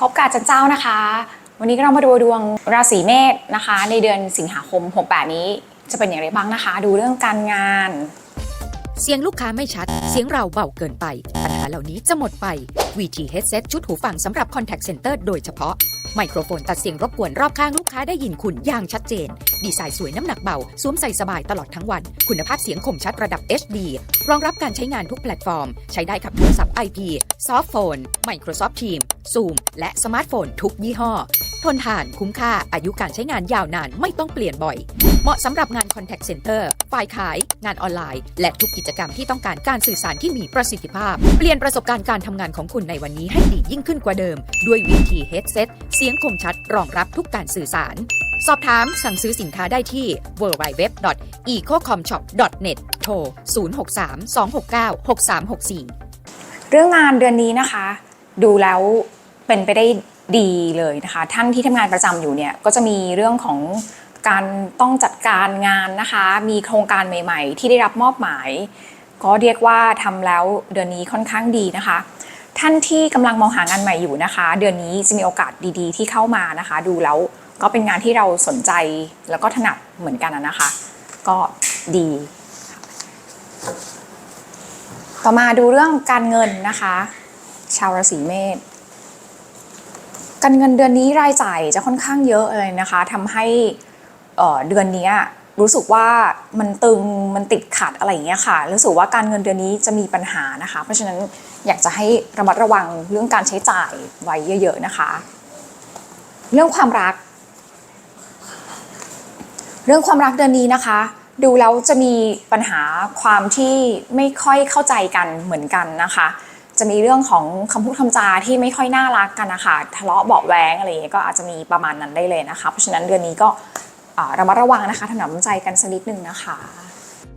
พบกับอาจันเจ้านะคะ วันนี้ก็เรามาดูดวงราศีเมษนะคะ ในเดือนสิงหาคม 68 นี้จะเป็นอย่างไรบ้างนะคะ ดูเรื่องการงาน เสียงลูกค้าไม่ชัด เสียงเราเบาเกินไป ปัญหาเหล่านี้จะหมดไป VT Headset ชุดหูฟังสำหรับ Contact Center โดยเฉพาะ ไมโครโฟนตัดเสียงรบกวนรอบข้างลูกค้าได้ยินคุณอย่างชัดเจน ดีไซน์สวยน้ำหนักเบา สวมใส่สบายตลอดทั้งวัน คุณภาพเสียงคมชัดระดับ HD รองรับการใช้งานทุกแพลตฟอร์ม ใช้ได้กับโทรศัพท์ IP ซอฟต์โฟน Microsoft Teams Zoom และสมาร์ทโฟนทุกยี่ห้อ ทนทานคุ้มค่าอายุการใช้งานยาวนานไม่ต้องเปลี่ยนบ่อย เหมาะสำหรับงาน Contact Center ฝ่ายขาย งานออนไลน์ และทุกกิจกรรมที่ต้องการการสื่อสารที่มีประสิทธิภาพ เปลี่ยนประสบการณ์การทำงานของคุณในวันนี้ให้ดียิ่งขึ้นกว่าเดิม ด้วย VT Headset เสียงคมชัด รองรับทุกการสื่อสาร สอบถามสั่งซื้อสินค้าได้ที่ www.ecocomshop.net โทร 063 269 6364 เรื่องงานเดือนนี้นะคะ ดูแล้วเป็นไปได้ดีเลยนะคะ ท่านที่ทำงานประจำอยู่เนี่ยก็จะมีเรื่องของ การต้องจัดการงานนะคะ มีโครงการใหม่ๆ ที่ได้รับมอบหมาย ก็เรียกว่าทำแล้วเดือนนี้ค่อนข้างดีนะคะ ท่านที่กำลังมองหางานใหม่อยู่นะคะ เดือนนี้จะมีโอกาสดีๆ ที่เข้ามานะคะ ดูแล้วก็เป็นงานที่เราสนใจแล้วก็ถนัดเหมือนกันนะคะ ก็ดี ต่อมาดูเรื่องการเงินนะคะ ชาวราศีเมษการเงินเดือนนี้รายจ่ายจะค่อนข้างเยอะเลยนะคะทำให้ เดือนนี้รู้สึกว่ามันตึงมันติดขัดอะไรอย่างเงี้ยค่ะรู้สึกว่าการเงินเดือนนี้จะมีปัญหานะคะ เพราะฉะนั้นอยากจะให้ระมัดระวังเรื่องการใช้จ่ายไว้เยอะ ๆนะคะ เรื่องความรัก เรื่องความรักเดือนนี้นะคะ ดูแล้วจะมีปัญหาความที่ไม่ค่อยเข้าใจกันเหมือนกันนะคะ จะมีเรื่องของคำพูดคำจาที่ไม่ค่อยน่ารักกันนะคะทะเลาะเบาะแวงอะไรอย่างเงี้ยก็อาจจะมีประมาณนั้นได้เลยนะคะ เพราะฉะนั้นเดือนนี้ก็ ระมัดระวังนะคะถนอมใจกันสักนิดนึงนะคะ